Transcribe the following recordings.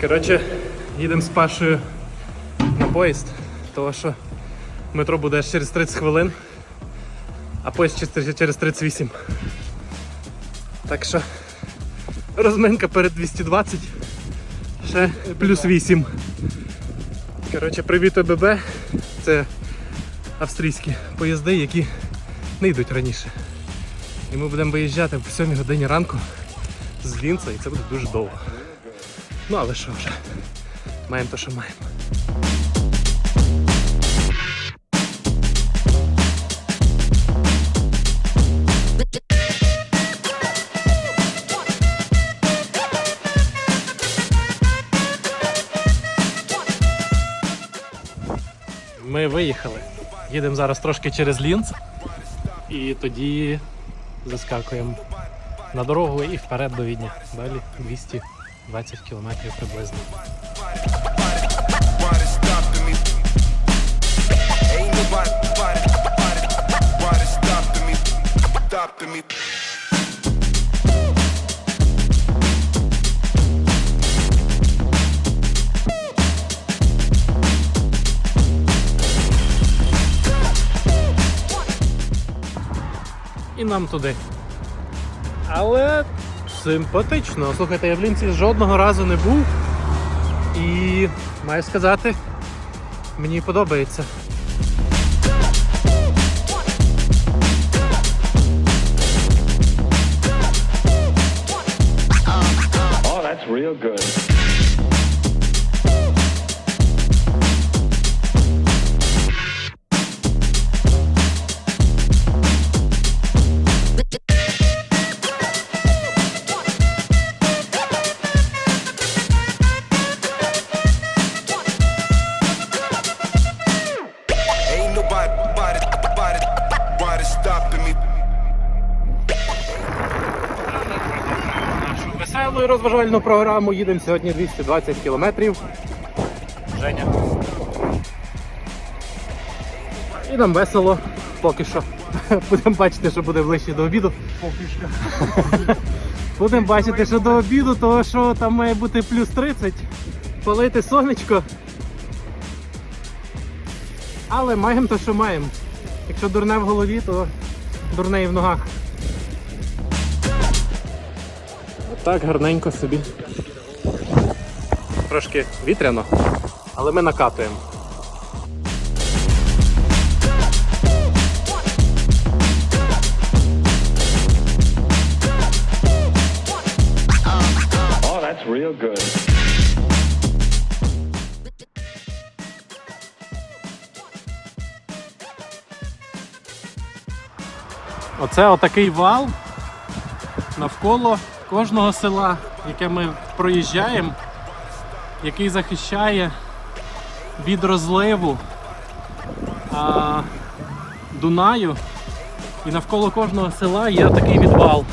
Коротше, їдемо з Пашею на поїзд, тому що метро буде аж через 30 хвилин, а поїзд через 38. Так що розминка перед 220, ще плюс 8. Коротше, привіт ОББ. Це австрійські поїзди, які не йдуть раніше. І ми будемо виїжджати в 7 годині ранку з Лінца, і це буде дуже довго. Ну але що вже, маємо то, що маємо. Ми виїхали. Їдемо зараз трошки через Лінц і тоді заскакуємо на дорогу і вперед до Відня. Далі 220 кілометрів приблизно. І нам туди. Але симпатично. Слухайте, я в Лінці жодного разу не був. І маю сказати, мені подобається. Розважальну програму. Їдемо сьогодні 220 кілометрів. Женя. І нам весело поки що. Будемо бачити, що буде ближче до обіду. Поки що. Будемо бачити, що до обіду, тому що там має бути плюс 30, палити сонечко. Але маємо то, що маємо. Якщо дурне в голові, то дурне і в ногах. Так, гарненько собі. Трошки вітряно, але ми накатуємо. Oh, that's real good. Оце отакий вал навколо кожного села, яке ми проїжджаємо, який захищає від розливу а, Дунаю. І навколо кожного села є такий відвал.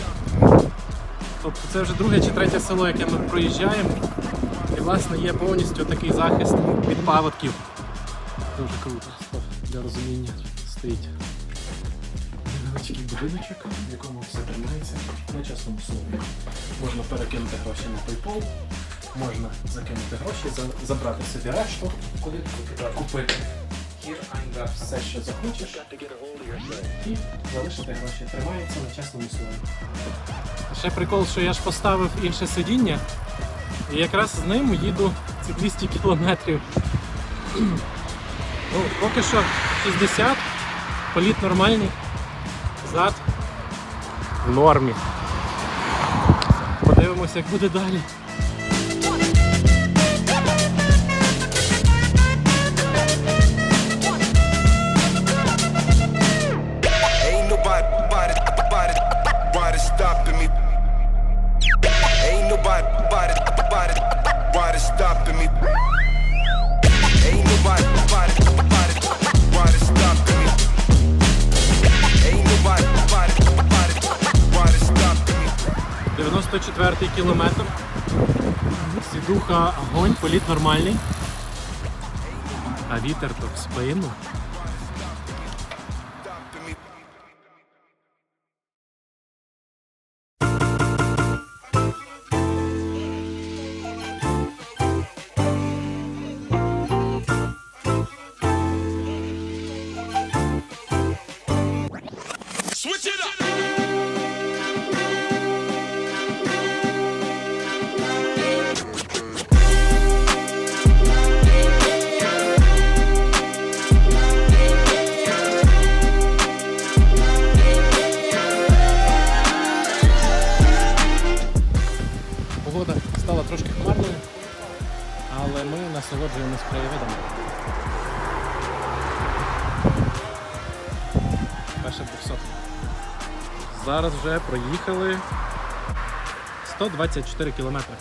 Тобто це вже друге чи третє село, яке ми проїжджаємо. І власне є повністю такий захист від паводків. Дуже круто. Для розуміння стоїть невеличкий будиночок, в якому все тримається на чесному слові. Можна перекинути гроші на PayPal, можна закинути гроші, забрати собі решту, куди купити. Все, що захочеш, і залишити гроші. Тримається на чесному слові. Ще прикол, що я ж поставив інше сидіння, і якраз з ним їду ці 200 кілометрів. Ну, поки що 60, політ нормальний, зад в нормі. Подивимося, як буде далі. 94 кілометр. Сідуха огонь, політ нормальний. А вітер то в спину. Трошки хмарною, але ми насолоджуємось краєвидом. Перша 200. Зараз вже проїхали 124 кілометри.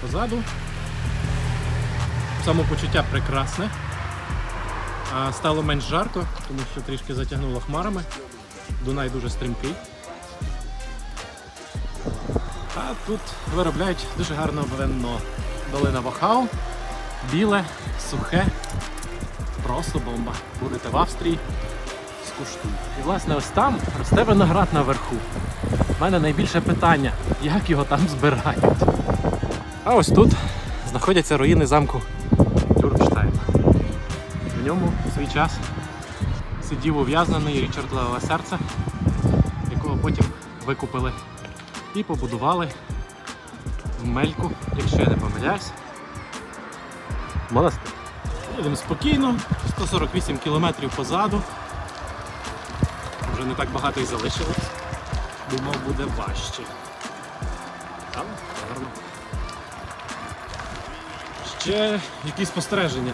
Позаду самопочуття прекрасне. Стало менш жарко, тому що трішки затягнуло хмарами. Дунай дуже стрімкий. А тут виробляють дуже гарне вино. Долина Вахау. Біле, сухе. Просто бомба. Будете в Австрії, скуштуйте. І власне ось там росте виноград наверху. У мене найбільше питання, як його там збирають. А ось тут знаходяться руїни замку Дюрнштайн. В ньому в свій час сидів ув'язнений Річард Леве серце, якого потім викупили і побудували Мельку, якщо я не помиляюсь. Монастир. Їдемо спокійно, 148 кілометрів позаду. Вже не так багато і залишилось. Думав, буде важче. Але гарно. Ще якісь спостереження.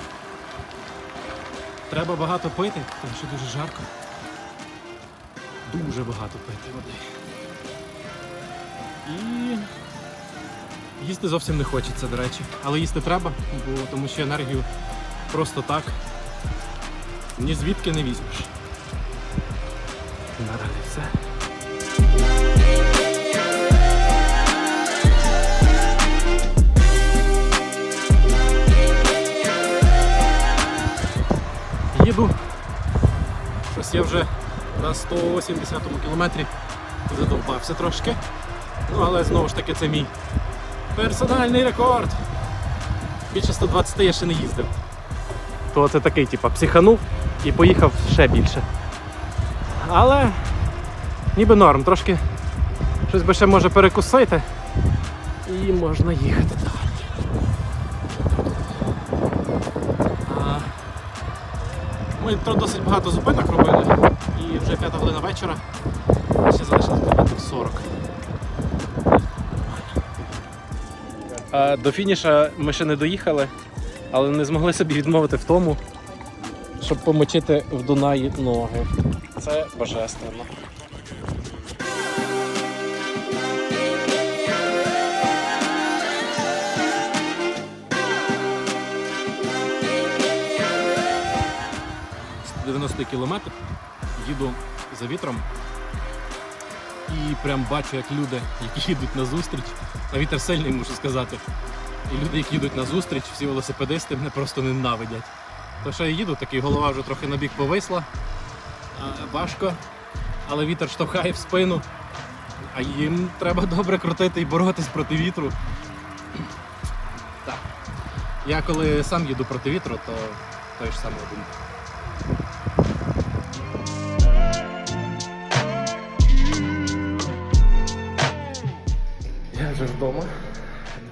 Треба багато пити, тому що дуже жарко. Дуже багато пити води. І їсти зовсім не хочеться, до речі. Але їсти треба, бо тому що енергію просто так ні звідки не візьмеш. Наразі все. Їду. Щось я вже на 180 кілометрі задовбався трошки. Ну, але знову ж таки це мій персональний рекорд. Більше 120 я ще не їздив. То це такий, типа, психанув і поїхав ще більше. Але ніби норм, трошки щось би ще може перекусити і можна їхати далі. Ми досить багато зупинок робили і вже п'ята година вечора. Ще залишилось 40. До фініша ми ще не доїхали, але не змогли собі відмовити в тому, щоб помочити в Дунаї ноги. Це божественно. З 90 кілометр їду за вітром і прям бачу, як люди, які їдуть на зустріч, а вітер сильний, мушу сказати. І люди, які їдуть на зустріч, всі велосипедисти мене просто ненавидять. То що я їду, такий голова вже трохи на бік повисла, важко, але вітер штовхає в спину, а їм треба добре крутити і боротись проти вітру. Так. Я коли сам їду проти вітру, то той ж самий думка. Вже вдома.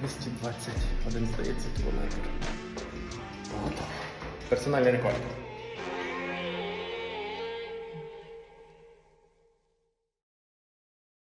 221, здається, кілометр. Персональний рекорд.